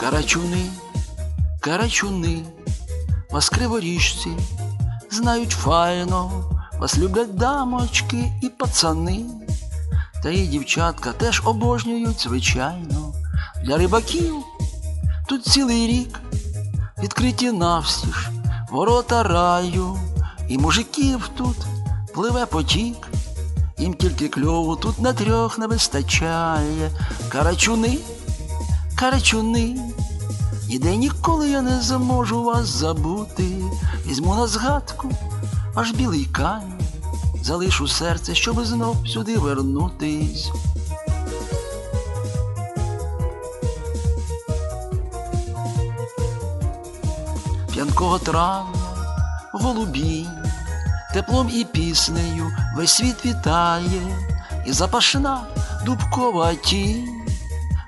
Карачуни, карачуни, вас криворіжці знають файно, вас люблять дамочки і пацани, та і дівчатка теж обожнюють, звичайно. Для рибаків тут цілий рік відкриті навстіж ворота раю, і мужиків тут пливе потік, їм тільки кльову тут на трьох не вистачає. Карачуни, карачуни, ніде ніколи я не зможу вас забути. Візьму на згадку аж білий камінь, залишу серце, щоб знов сюди вернутись. П'янкого травня, голубі, теплом і піснею весь світ вітає, і запашна дубкова тінь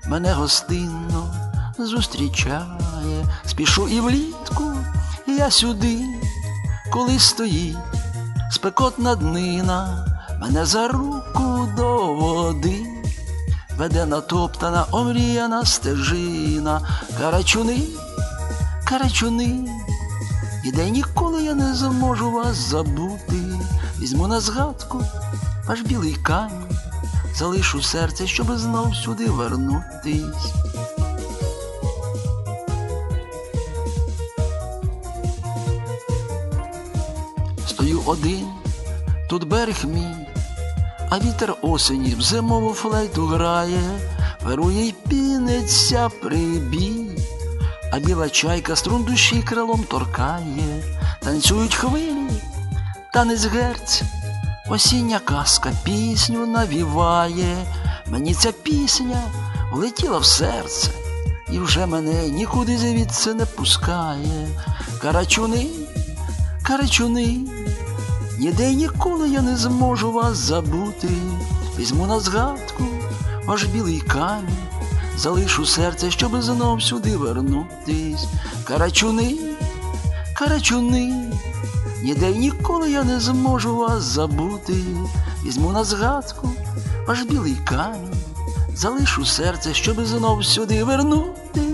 мене гостинно зустрічає, спішу і влітку, і я сюди, коли стоїть спекотна днина, мене за руку до води. Веде натоптана, омріяна стежина, карачуни, карачуни, і де ніколи я не зможу вас забути. Візьму на згадку ваш білий камінь, залишу серце, щоб знов сюди вернутись. Стою один, тут берег мій, а вітер осені в зимову флейту грає, вирує й піниться прибій, а біла чайка струн душі крилом торкає, танцюють хвилі, танець герць, осіння казка пісню навіває, мені ця пісня влетіла в серце, і вже мене нікуди звідси не пускає. Карачуни, карачуни. Ніде ніколи я не зможу вас забути. Візьму на згадку ваш білий камінь, залишу серце, щоб знов сюди вернутись. Карачуни, карачуни, ніде й ніколи я не зможу вас забути. Візьму на згадку ваш білий камінь, залишу серце, щоб знов сюди вернутись.